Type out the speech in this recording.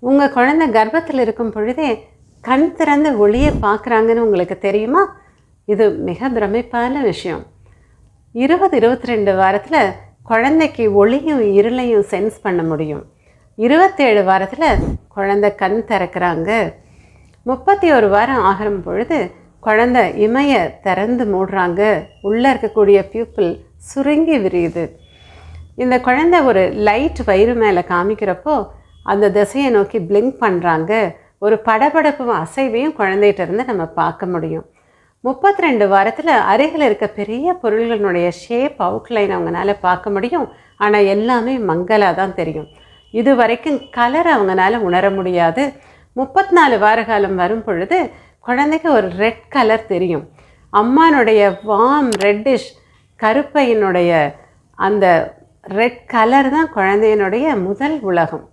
உங்கள் குழந்தை கர்ப்பத்தில் இருக்கும் பொழுதே கண் திறந்து ஒளியை பார்க்குறாங்கன்னு உங்களுக்கு தெரியுமா? இது மிக பிரமிப்பான விஷயம். இருபது இருபத்தி ரெண்டு வாரத்தில் குழந்தைக்கு ஒளியும் இருளையும் சென்ஸ் பண்ண முடியும். இருபத்தேழு வாரத்தில் குழந்தை கண் திறக்கிறாங்க. முப்பத்தி ஒரு வாரம் ஆகிற பொழுது குழந்தை இமைய திறந்து மூடுறாங்க. உள்ளே இருக்கக்கூடிய பியூப்பிள் சுருங்கி விரியுது. இந்த குழந்தை ஒரு லைட் வயிறு மேலே காமிக்கிறப்போ அந்த திசையை நோக்கி பிளிங்க் பண்ணுறாங்க ஒரு படபடப்பு அசைவையும் குழந்தைகிட்ட இருந்து நம்ம பார்க்க முடியும். முப்பத்தி ரெண்டு வாரத்தில் அருகில் இருக்க பெரிய பொருள்களுடைய ஷேப் அவுட்லைன் அவங்களால பார்க்க முடியும். ஆனால் எல்லாமே மங்கலாக தான் தெரியும். இது வரைக்கும் கலர் அவங்களால உணர முடியாது. முப்பத்தி நாலு வார காலம் வரும் பொழுது குழந்தைக்கு ஒரு ரெட் கலர் தெரியும். அம்மானுடைய வாம் ரெட்டிஷ் கருப்பையினுடைய அந்த ரெட் கலர் தான் குழந்தையினுடைய முதல் உலகம்.